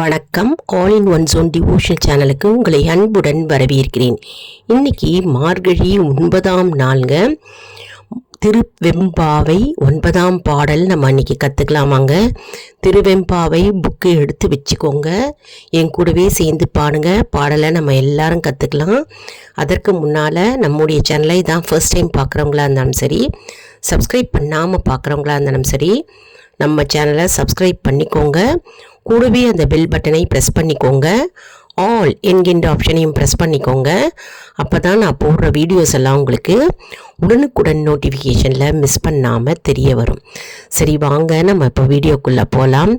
வணக்கம். All in one zone devotion சேனலுக்கு உங்களை அன்புடன் வரவேற்கிறேன். இன்றைக்கி மார்கழி ஒன்பதாம் நாளுங்க. திருவெம்பாவை ஒன்பதாம் பாடல் நம்ம அன்றைக்கி கற்றுக்கலாமாங்க திருவெம்பாவை புக்கு எடுத்து வச்சுக்கோங்க. என் கூடவே சேர்ந்து பாடுங்க. பாடலை நம்ம எல்லாரும் கற்றுக்கலாம் அதற்கு முன்னால் நம்முடைய சேனலை தான் ஃபர்ஸ்ட் டைம் பார்க்குறவங்களா இருந்தாலும் சரி சப்ஸ்கிரைப் பண்ணாமல் பார்க்குறவங்களா இருந்தாலும் சரி நம்ம சேனலை சப்ஸ்கிரைப் பண்ணிக்கோங்க. கூடவே அந்த பெல் பட்டனை ப்ரெஸ் பண்ணிக்கோங்க. ஆல் என்கின்ற ஆப்ஷனையும் ப்ரெஸ் பண்ணிக்கோங்க. அப்போ தான் நான் போடுற வீடியோஸ் எல்லாம் உங்களுக்கு உடனுக்குடன் நோட்டிஃபிகேஷனில் மிஸ் பண்ணாமல் தெரிய வரும். சரி வாங்க நம்ம இப்போ வீடியோக்குள்ளே போகலாம்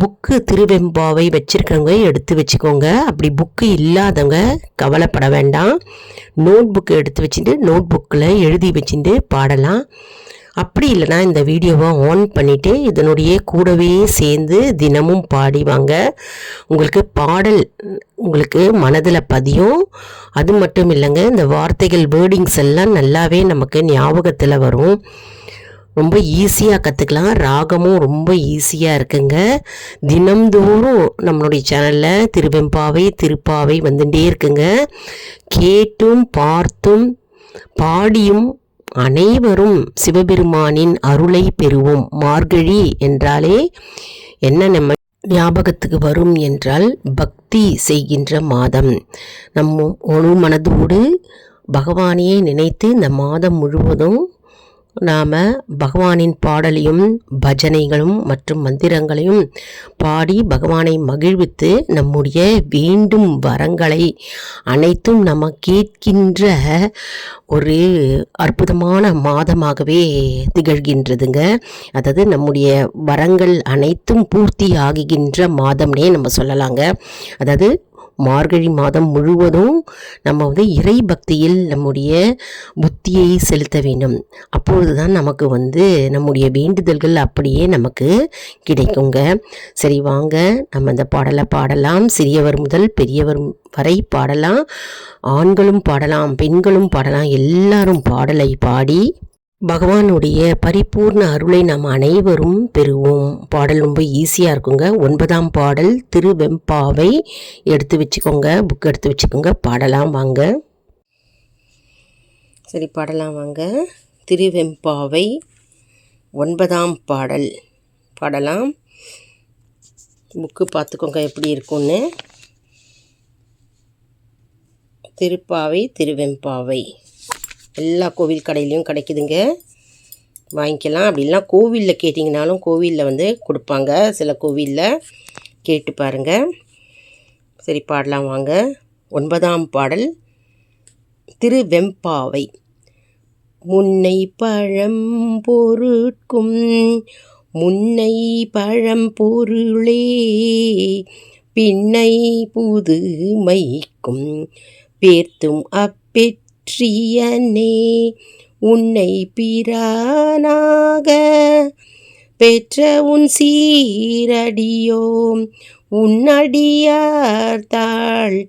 புக்கு திருவெம்பாவை வச்சுருக்கவங்க எடுத்து வச்சுக்கோங்க. அப்படி புக்கு இல்லாதவங்க கவலைப்பட வேண்டாம். நோட் புக்கு எடுத்து வச்சுட்டு நோட் புக்கில் எழுதி வச்சுட்டு பாடலாம். அப்படி இல்லைனா இந்த வீடியோவை ஆன் பண்ணிவிட்டு இதனுடைய கூடவே சேர்ந்து தினமும் பாடி வாங்க உங்களுக்கு பாடல் உங்களுக்கு மனதில் பதியும். அது மட்டும் இல்லைங்க இந்த வார்த்தைகள் வேர்டிங்ஸ் எல்லாம் நல்லாவே நமக்கு ஞாபகத்தில் வரும். ரொம்ப ஈஸியாக கற்றுக்கலாம் ராகமும் ரொம்ப ஈஸியாக இருக்குங்க. தினம்தோறும் நம்மளுடைய சேனலில் திருவெம்பாவை திருப்பாவை வந்துட்டே இருக்குங்க. கேட்டும் பார்த்தும் பாடியும் அனைவரும் சிவபெருமானின் அருளை பெறுவோம். மார்கழி என்றாலே என்ன நம்ம ஞாபகத்துக்கு வரும் என்றால் பக்தி செய்கின்ற மாதம். நம்ம ஒழு மனதோடு பகவானையே நினைத்து இந்த மாதம் முழுவதும் நாம் பகவானின் பாடலையும் பஜனைகளும் மற்றும் மந்திரங்களையும் பாடி பகவானை மகிழ்வித்து நம்முடைய வேண்டும் வரங்களை அனைத்தும் நம்ம கேட்கின்ற ஒரு அற்புதமான மாதமாகவே திகழ்கின்றதுங்க. அதாவது நம்முடைய வரங்கள் அனைத்தும் பூர்த்தி ஆகுகின்ற மாதம்னே நம்ம சொல்லலாங்க. அதாவது மார்கழி மாதம் முழுவதும் நம்ம வந்து இறை பக்தியில் நம்முடைய புத்தியை செலுத்த வேண்டும். அப்பொழுது தான் நமக்கு வந்து நம்முடைய வேண்டுதல்கள் அப்படியே நமக்கு கிடைக்குங்க. சரி வாங்க. நம்ம இந்த பாடலை பாடலாம். சிறியவர் முதல் பெரியவர் வரை பாடலாம். ஆண்களும் பாடலாம் பெண்களும் பாடலாம். எல்லாரும் பாடலை பாடி பகவானுடைய பரிபூர்ண அருளை நாம் அனைவரும் பெறுவோம். பாடல் ரொம்ப ஈஸியாக இருக்குங்க. ஒன்பதாம் பாடல் திருவெம்பாவை எடுத்து வச்சுக்கோங்க. புக் எடுத்து வச்சுக்கோங்க. பாடலாம் வாங்க. சரி பாடலாம் வாங்க. திருவெம்பாவை ஒன்பதாம் பாடல். பாடலாம். புக்கு பார்த்துக்கோங்க எப்படி இருக்கும்னு. திருப்பாவை திருவெம்பாவை. எல்லா கோவில் கடையிலையும் கிடைக்குதுங்க. வாங்கிக்கலாம். அப்படிலாம் கோவிலில் கேட்டிங்கனாலும் கோவிலில் வந்து கொடுப்பாங்க. சில கோவிலில் கேட்டு பாருங்கள் சரி பாடலாம் வாங்க. ஒன்பதாம் பாடல். திரு வெம்பாவை முன்னை பழம் பொருட்கும் முன்னை பழம் பொருளே பின்னை புதுமைக்கும் பேர்த்தும் பற்றியனே உன்னை பிரானாக பெற்ற உன் சீரடியோம் உன்னடியார்த்தாள்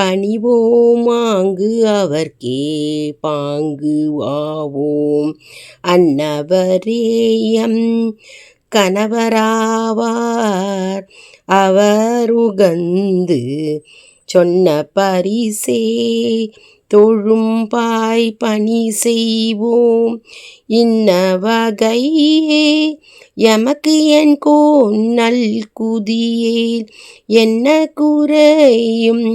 பணிவோமாங்கு அவர்க்கே பாங்கு ஆவோம். அன்னவரேயம் கணவராவார் அவர் உகந்து சொன்ன பரிசே தொழும் பாய் பணி செய்வோம். இன்ன வகையே எமக்கு என் கோன்னல் குதியேல் என்ன குறையும்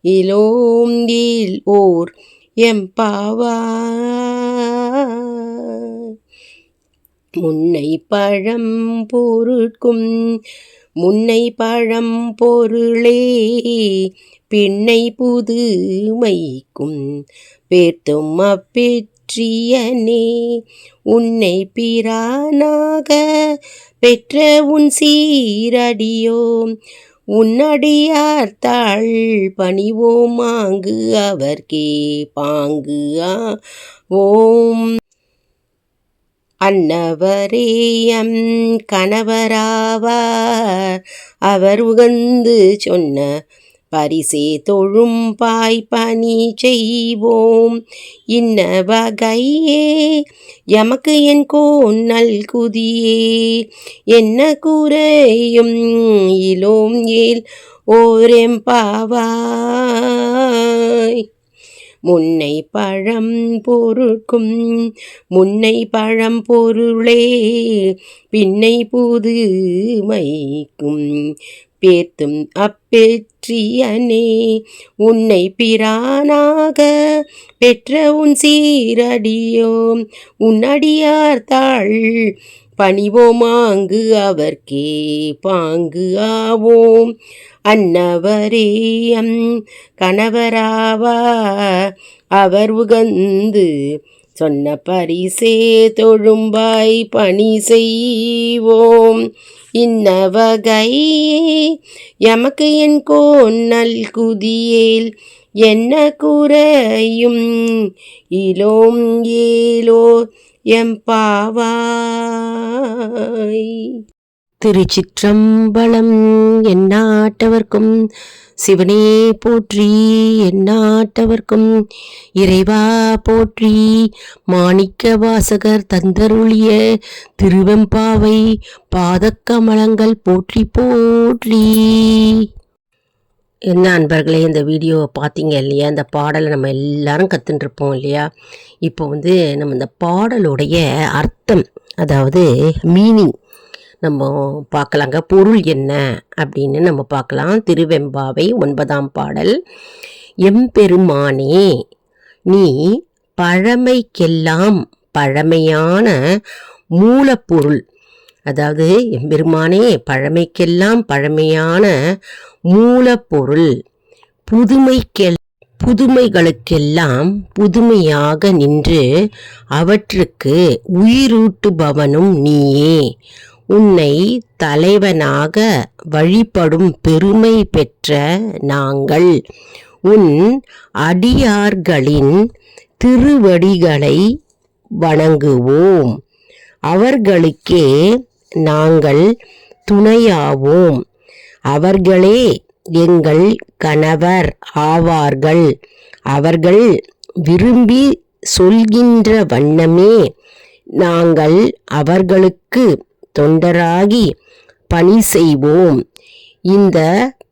இலோம் ஏல் ஓர் எம்பாவா முன்னை பழம் பொருட்கும் முன்னை பழம் பொருளே பின்னை புதுமைக்கும் பேர்த்தும் அப்பெற்றியனே உன்னை பிரானாக பெற்ற உன் சீரடியோம் உன்னடியார் தாள் பணிவோம் பணிவோமாங்கு அவர்கே பாங்கு ஆ ஓம் அன்னவரேயம் கணவராவார். அவர் உகந்து சொன்ன பரிசே தொழும் பாய் பணி செய்வோம். இன்ன வகையே எமக்கு என் கோன்னல் குதியே. என்ன குறையும் இலோம் ஏல் ஓரெம்பாவாய் முன்னை பழம் பொருட்கும் முன்னை பழம் பொருளே பின்னை புதுமைக்கும் பேத்தும் அப்பெற்றியனே உன்னை பிரானாக பெற்ற உன் சீரடியோம் உன்னடியார் தாள் பணிவோமாங்கு அவர்க்கே பாங்கு ஆவோம். அன்னவரேயம். கணவராவா அவர் உகந்து சொன்ன பரிசே தொழும்பாய் பணி செய்வோம். இன்னவகையே எமக்கு என் கோன்னல் குதியேல் என்ன குறையும்? இலோம் ஏலோ எம் பாவாய். திருச்சிற்றம்பலம் எந்நாட்டவர்க்கும் சிவனே போற்றி எந்நாட்டவர்க்கும் இறைவா போற்றி மாணிக்க வாசகர் தந்தருளிய திருவெம்பாவை பாதக்கமலங்கள் போற்றி போற்றி. என்ன அன்பர்களே இந்த வீடியோவை பார்த்தீங்க இல்லையா? இந்த பாடலை நம்ம எல்லாரும் கற்றுட்டுருப்போம் இல்லையா? இப்போ வந்து நம்ம இந்த பாடலுடைய அர்த்தம் அதாவது மீனிங் நம்ம பார்க்கலாங்க. பொருள் என்ன அப்படின்னு நம்ம பார்க்கலாம். திருவெம்பாவை ஒன்பதாம் பாடல். எம்பெருமானே நீ பழமைக்கெல்லாம் பழமையான மூலப்பொருள். அதாவது எம்பெருமானே பழமைக்கெல்லாம் பழமையான மூலப்பொருள். புதுமைக்கெல் புதுமைகளுக்கெல்லாம் புதுமையாக நின்று அவற்றுக்கு உயிரூட்டுபவனும் நீயே. உன்னை தலைவனாக வழிபடும் பெருமை பெற்ற நாங்கள். உன் அடியார்களின் திருவடிகளை வணங்குவோம். அவர்களுக்கே நாங்கள் துணையாவோம். அவர்களே எங்கள் கணவர் ஆவார்கள். அவர்கள் விரும்பி சொல்கின்ற வண்ணமே நாங்கள் அவர்களுக்கு தொண்டராகி பணி செய்வோம். இந்த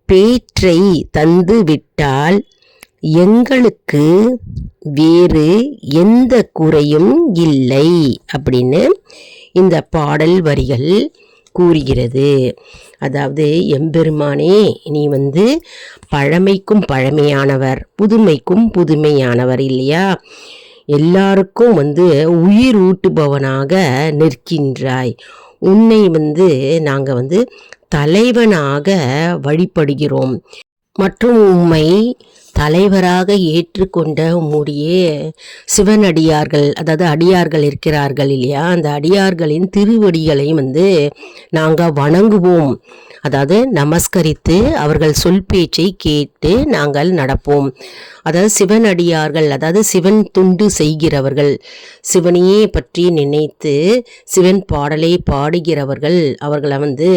பேற்றை தந்து விட்டால் எங்களுக்கு வேறு எந்த குறையும் இல்லை அப்படின்னு இந்த பாடல் வரிகள் கூறுகிறது. அதாவது எம்பெருமானே நீ வந்து பழமைக்கும் பழமையானவர் புதுமைக்கும் புதுமையானவர் இல்லையா? எல்லாருக்கும் வந்து உயிர் ஊட்டுபவனாக நிற்கின்றாய். உன்னை வந்து நாங்கள் வந்து தலைவனாக வழிபடுகிறோம். மற்றும் உம்மை தலைவராக ஏற்றுக்கொண்ட உம்முடைய சிவனடியார்கள் அதாவது அடியார்கள் இருக்கிறார்கள் இல்லையா? அந்த அடியார்களின் திருவடிகளையும் வந்து நாங்கள் வணங்குவோம். அதாவது நமஸ்கரித்து அவர்கள் சொல் பேச்சை கேட்டு நாங்கள் நடப்போம். அதாவது சிவனடியார்கள் அதாவது சிவன் துண்டு செய்கிறவர்கள் சிவனையே பற்றி நினைத்து சிவன் பாடலை பாடுகிறவர்கள் அவர்களை வந்து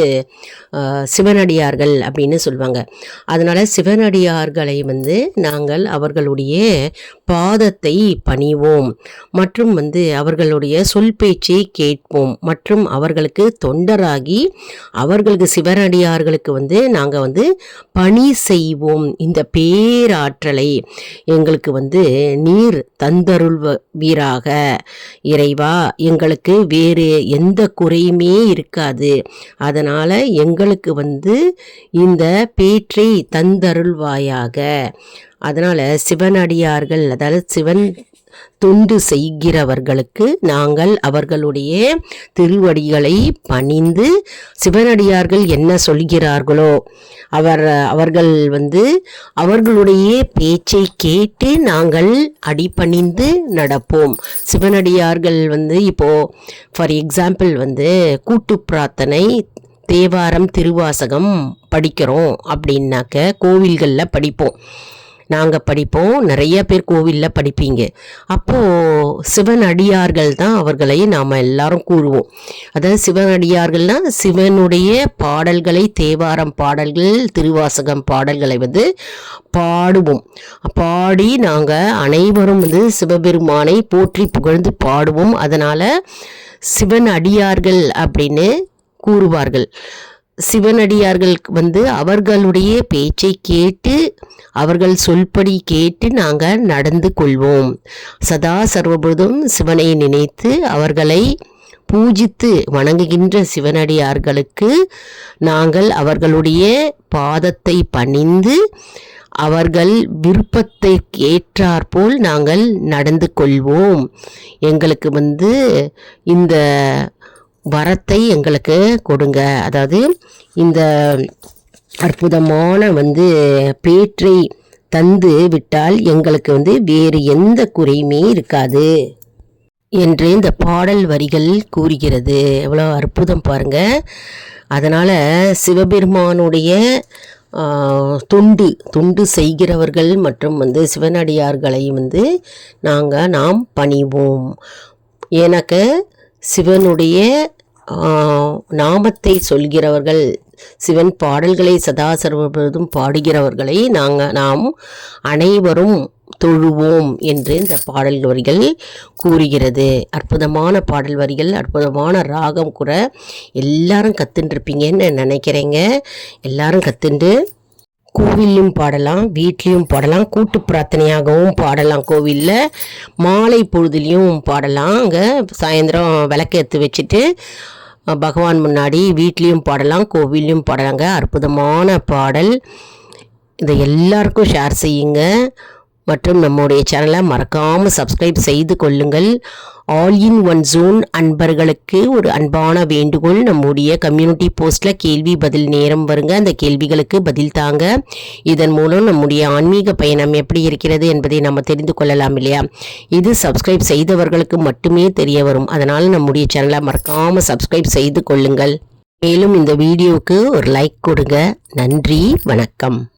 சிவனடியார்கள் அப்படின்னு சொல்லுவாங்க அதனால் சிவனடியார்களை வந்து நாங்கள் அவர்களுடைய பாதத்தை பணிவோம். மற்றும் வந்து அவர்களுடைய சொல் பேச்சை கேட்போம். மற்றும் அவர்களுக்கு தொண்டராகி அவர்களுக்கு சிவனடியார்களுக்கு வந்து நாங்கள் வந்து பணி செய்வோம். இந்த பேராற்றலை எங்களுக்கு வந்து நீர் தந்தருள்வீராக. இறைவா எங்களுக்கு வேறு எந்த குறையுமே இருக்காது. அதனால் எங்களுக்கு வந்து இந்த பேற்றை தந்தருள்வாயாக. அதனால் சிவனடியார்கள் அதாவது சிவன் தொண்டு செய்கிறவர்களுக்கு நாங்கள் அவர்களுடைய திருவடிகளை பணிந்து சிவனடியார்கள் என்ன சொல்கிறார்களோ அவர் அவர்கள் வந்து அவர்களுடைய பேச்சை கேட்டு நாங்கள் அடிபணிந்து நடப்போம். சிவனடியார்கள் வந்து இப்போது ஃபார் எக்ஸாம்பிள் வந்து கூட்டு பிரார்த்தனை தேவாரம் திருவாசகம் படிக்கிறோம் அப்படின்னாக்க கோவில்களில் படிப்போம். நாங்கள் படிப்போம். நிறைய பேர் கோவிலில் படிப்பீங்க. அப்போது சிவன் அடியார்கள் தான் அவர்களை நாம் எல்லாரும் கூறுவோம். அதாவது சிவன் அடியார்கள்னால் சிவனுடைய பாடல்களை தேவாரம் பாடல்கள் திருவாசகம் பாடல்களை வந்து பாடுவோம். பாடி நாங்கள் அனைவரும் வந்து சிவபெருமானை போற்றி புகழ்ந்து பாடுவோம். அதனால் சிவன் அடியார்கள் அப்படின்னு கூறுவார்கள். சிவனடியார்கள் வந்து அவர்களுடைய பேச்சை கேட்டு அவர்கள் சொல்படி கேட்டு நாங்கள் நடந்து கொள்வோம். சதா சர்வபொழுதும் சிவனை நினைத்து அவர்களை பூஜித்து வணங்குகின்ற சிவனடியார்களுக்கு நாங்கள் அவர்களுடைய பாதத்தை பணிந்து அவர்கள் விருப்பத்தை ஏற்றாற்போல் நாங்கள் நடந்து கொள்வோம். எங்களுக்கு வந்து இந்த வரத்தை எங்களுக்கு கொடுங்க. அதாவது இந்த அற்புதமான வந்து பேற்றை தந்து விட்டால் எங்களுக்கு வந்து வேறு எந்த குறையுமே இருக்காது என்று இந்த பாடல் வரிகள் கூறுகிறது. எவ்வளோ அற்புதம் பாருங்க. அதனால் சிவபெருமானுடைய துண்டு தொண்டு தொண்டு செய்கிறவர்கள் மற்றும் வந்து சிவனடியார்களை வந்து நாங்கள் நாம் பணிவோம். எனக்கு சிவனுடைய நாமத்தை சொல்கிறவர்கள் சிவன் பாடல்களை சதா சர்வபோதும் பாடுகிறவர்களை நாங்கள் நாம் அனைவரும் தொழுவோம் என்று இந்த பாடல் வரிகள் கூறுகிறது. அற்புதமான பாடல் வரிகள் அற்புதமான ராகம் கூட எல்லாரும் கத்துட்டுருப்பீங்கன்னு நினைக்கிறேங்க. எல்லாரும் கத்துண்டு கோவில்லையும் பாடலாம் வீட்லேயும் பாடலாம் கூட்டு பிரார்த்தனையாகவும் பாடலாம் கோவிலில். மாலை பொழுதுலேயும் பாடலாம். அங்கே சாயந்தரம் விளக்கேற்று வச்சுட்டு பகவான் முன்னாடி வீட்லேயும் பாடலாம் கோவில்லையும் பாடலாங்க. அற்புதமான பாடல். இதை எல்லாருக்கும் ஷேர் செய்யுங்க. மற்றும் நம்முடைய சேனலை மறக்காமல் சப்ஸ்கிரைப் செய்து கொள்ளுங்கள். ஆல் இன் ஒன் ஜோன் அன்பர்களுக்கு ஒரு அன்பான வேண்டுகோள். நம்முடைய கம்யூனிட்டி போஸ்ட்டில் கேள்வி பதில் நேரம் வருங்க. அந்த கேள்விகளுக்கு பதில் தாங்க. இதன் மூலம் நம்முடைய ஆன்மீக பயணம் எப்படி இருக்கிறது என்பதை நம்ம தெரிந்து கொள்ளலாம் இல்லையா? இது சப்ஸ்கிரைப் செய்தவர்களுக்கு மட்டுமே தெரிய வரும். அதனால் நம்முடைய சேனலை மறக்காமல் சப்ஸ்கிரைப் செய்து கொள்ளுங்கள். மேலும் இந்த வீடியோவுக்கு ஒரு லைக் கொடுங்க. நன்றி. வணக்கம்.